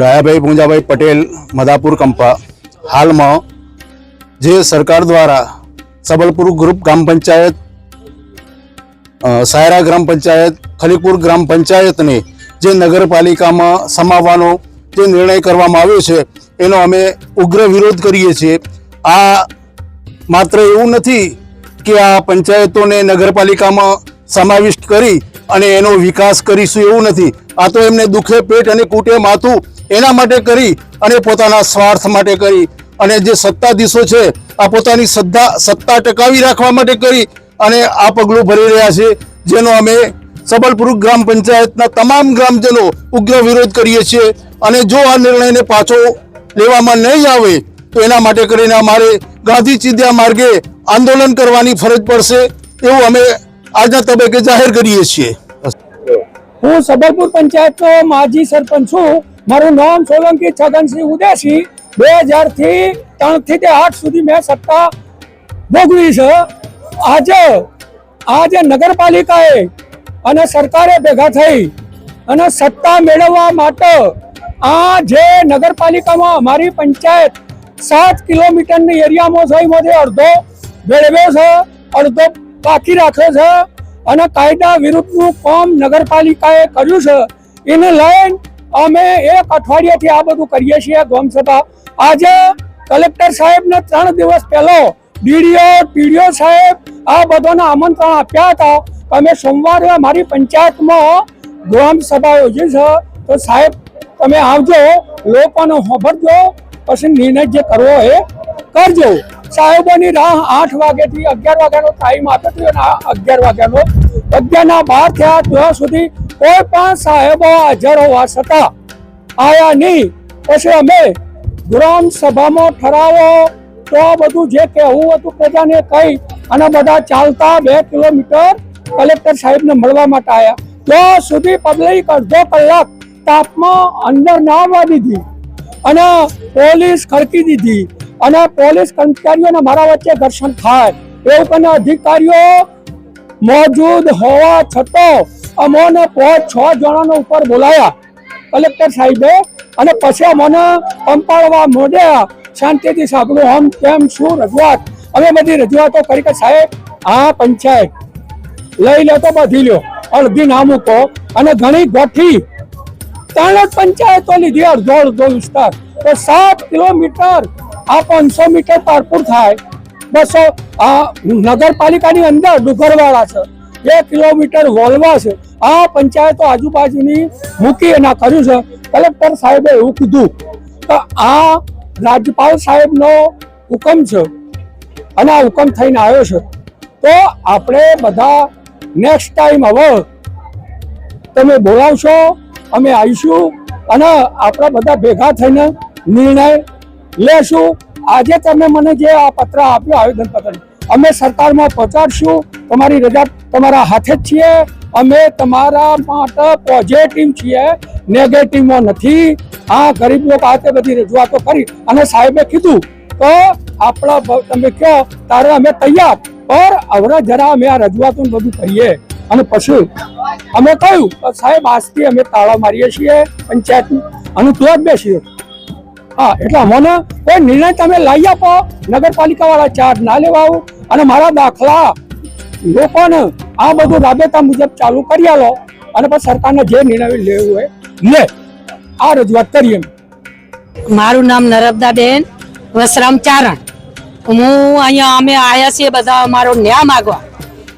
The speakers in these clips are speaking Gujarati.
દયાભાઈ ભુંજાભાઈ પટેલ મદાપુર કંપા. હાલમાં જે સરકાર દ્વારા સબલપુર ગ્રુપ ગ્રામ પંચાયત સાયરા ગ્રામ પંચાયત, ખલીપુર ગ્રામ પંચાયતને જે નગરપાલિકામાં સમાવવાનો જે નિર્ણય કરવામાં આવ્યો છે, એનો અમે ઉગ્ર વિરોધ કરીએ છીએ. આ માત્ર એવું નથી કે આ પંચાયતોને નગરપાલિકામાં સમાવિષ્ટ કરી અને એનો વિકાસ કરીશું એવું નથી. આ તો એમને દુઃખે પેટ અને કૂટે માથું એના માટે કરી અને પોતાના સ્વાર્થ માટે કરી. અને જે સત્તાધીશો છે, આ પોતાની સત્તા સત્તા ટકાવી રાખવા માટે કરી અને આ પગલું ભરી રહ્યા છે, જેનો અમે સબલપુર ગ્રામ પંચાયતના તમામ ગ્રામજનો ઉગ્ર વિરોધ કરીએ છીએ. અને જો આ નિર્ણયને પાછો લેવામાં નહીં આવે, તો એના માટે કરીને અમારે ગાંધી ચિંધ્યા માર્ગે આંદોલન કરવાની ફરજ પડશે, એવું અમે આજના તબક્કે જાહેર કરીએ છીએ. હું સબલપુર પંચાયતનો માજી સરપંચ છું. મારું નામ સોલંકી છગનસિંહ ઉદેશી. બે હજારથી ત્રણથી તે આઠ સુધી મેં સત્તા ભોગવી છે. આજે આજે નગરપાલિકાએ અને સરકારે ભેગા થઈ અને સત્તા મેળવવા માટે આ જે નગરપાલિકામાં અમારી પંચાયત સાત કિલોમીટરની એરિયામાં છે, એમાંથી અડધો મેળવ્યો છે, અડધો બાકી રાખ્યો છે અને કાયદા વિરુદ્ધનું કામ નગરપાલિકાએ કર્યું છે. એને લઈને અમે એક અઠવાડિયાથી આ બધું કરીએ છીએ ગ્રામસભા આજે કલેક્ટર સાહેબને ત્રણ દિવસ પહેલો ડીડીઓ, પીડીઓ સાહેબ આ બધાને આમંત્રણ આપ્યા હતા અમે સોમવારે અમારી પંચાયતમાં ગ્રામ સભા યોજી છે. તો સાહેબ, તમે આવજો, લોકોને હોભરજો પછી નિર્ણય જે કરવો એ કરજો. સાહેબોની રાહ આઠ વાગ્યાથી અગિયાર વાગ્યાનો ટાઈમ આપ્યો હતો અગિયાર વાગ્યાનો અગિયારના બાર થયા ત્યાં સુધી કોઈ પણ સાહેબો હાજર હોવા છતાં આયા નહીં. પછી અમે ગ્રામ સભામાં ઠરાવો. તો બધું જે કહેવું હતું પ્રજાને કહી અને બધા ચાલતા બે કિલોમીટર કલેક્ટર સાહેબને મળવા માટે આવ્યા ત્યાં સુધી પબ્લિક અડધો કલાક તાપમાં અંદર ના આવવા દીધી. અને પોલીસ ખડકી દીધી. અને પોલીસ કર્મચારીઓને મારા વચ્ચે ઘર્ષણ થાય. એવું કરીને અધિકારીઓ મોજૂદ હોવા છતાં અમોને પાંચ, છ જણાનો ઉપર બોલાયા. કલેક્ટર સાહેબે અને પછી અમોને પંપાળવા મોડ્યા શાંતિથી સાંભળ્યું આમ તેમ શું રજૂઆત? અમે બધી રજૂઆતો કરી કે સાહેબ, આ પંચાયત લઈ લો તો બધી લ્યો અડધી ના મૂકો અને ઘણી ગોઠી. ત્રણ જ પંચાયતો લીધી, અડધો અડધો વિસ્તાર. તો સાત કિલોમીટર આ પાંચસો મીટર પારપુર થાય. બસો, આ નગરપાલિકાની અંદર ડુંગરવાળા છે. બે કિલોમીટર વોલવા છે. આ પંચાયતો આજુબાજુની મૂકી અને કર્યું છે. કલેક્ટર સાહેબે એવું કીધું કે આ રાજ્યપાલ સાહેબનો હુકમ છે અને આ હુકમ થઈને આવ્યો છે. તો આપણે બધા નેક્સ્ટ ટાઈમ હવે તમે બોલાવશો, અમે આવીશું અને આપણે બધા ભેગા થઈને નિર્ણય લેશું. આજે તમે મને જે આ પત્ર આપ્યો આવેદન પત્ર અમે સરકારમાં પહોંચાડશું. તમારી રજા તમારા હાથે જ છીએ. અમે તમારા માટે પોઝિટિવ છીએ નેગેટિવમાં નથી. આ ગરીબ લોકો આ બધી રજૂઆતો કરી અને સાહેબે કીધું તો આપણા તમે કહો, તારે અમે તૈયાર પર હવે જરા અમે આ રજૂઆતો બધું કરીએ. અને પછી અમે કહ્યું સાહેબ, આજથી અમે તાળા મારીએ છીએ પંચાયત અને તો જ બેસીએ હા, એટલે અમને કોઈ નિર્ણય તમે લાવી આપો. નગરપાલિકા વાળા ચાર્જ ના લેવા અને મારા દાખલા લોકોને આ બધું રાબેતા મુજબ ચાલુ કરી આલો અને પછી સરકારને જે નિર્ણય લેવું હોય, લે. આ રજૂઆત કરીએ મારું નામ નર્મદાબેન વસરામ ચારણ. હું અહીંયા અમે આયા છીએ બધા અમારો ન્યાય માગવા.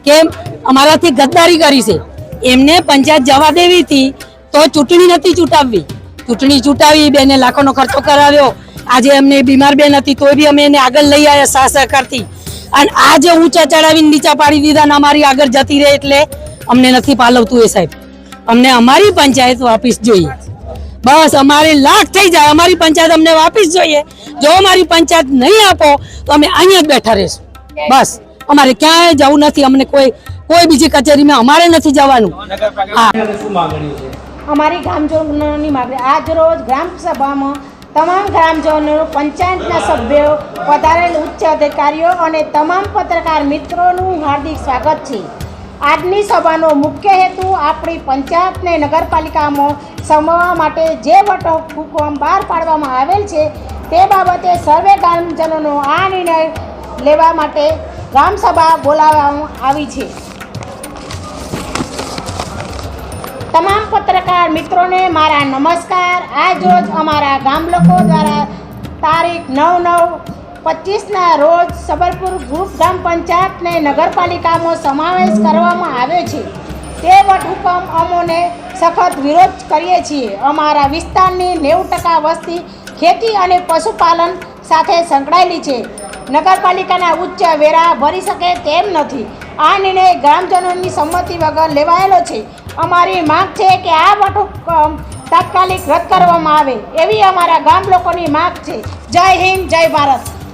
કેમ? અમારાથી ગદ્દારી કરી છે. એમને પંચાયત જવા દેવી હતી, તો ચૂંટણી નથી ચૂંટાવવી. ચૂંટણી ચૂંટાવી બેને લાખોનો ખર્ચો કરાવ્યો. આજે એમને બીમાર બેન હતી, તો બી અમે એને આગળ લઈ આવ્યા સહ સહકારથી. અને આજે ઊંચા ચડાવીને નીચા પાડી દીધા ને અમારી આગળ જતી રહે એટલે અમને નથી પાલવતું એ સાહેબ. અમને અમારી પંચાયત વાપસ જોઈએ. બસ અમારે લાખ થઈ જાય. અમારી પંચાયત અમને વાપસ જોઈએ. જો અમારી પંચાયત નહીં આપો તો અમે અહીંયા જ બેઠા રહીશું. બસ. અમારે ક્યાંય જવું નથી. અમને કોઈ કોઈ બીજી કચેરીમાં અમારે નથી જવાનું. હા. અમારી ગ્રામજનોની માગણી. આજ રોજ ગ્રામ સભામાં તમામ ગ્રામજનો, પંચાયતના સભ્યો, પધારેલ ઉચ્ચ અધિકારીઓ અને તમામ પત્રકાર મિત્રોનું હાર્દિક સ્વાગત છે. આજની સભાનો મુખ્ય હેતુ આપણી પંચાયતને નગરપાલિકામાં સમાવવા માટે જે વટો હુકમ બહાર પાડવામાં આવેલ છે તે બાબતે સર્વે ગ્રામજનોનો આ નિર્ણય લેવા માટે ગ્રામસભા બોલાવવામાં આવી છે. તમામ પત્રકાર મિત્રોને મારા નમસ્કાર. આજ રોજ અમારા ગામ લોકો દ્વારા તારીખ નવ નવ પચીસના રોજ સબરપુર ગ્રુપ ગ્રામ પંચાયતને નગરપાલિકામાં સમાવેશ કરવામાં આવ્યો છે. તે વટહુકમ અમોને સખત વિરોધ કરીએ છીએ. અમારા વિસ્તારની નેવું ટકા વસ્તી ખેતી અને પશુપાલન સાથે સંકળાયેલી છે. નગરપાલિકાના ઉચ્ચ વેરા ભરી શકે તેમ નથી. આ નિર્ણય ગ્રામજનોની સંમતિ વગર લેવાયેલો છે. અમારી માંગ છે કે આ વટહુકમ તાત્કાલિક રદ કરવામાં આવે. એવી અમારા ગામ લોકોની માંગ છે. જય હિન્દ, જય ભારત.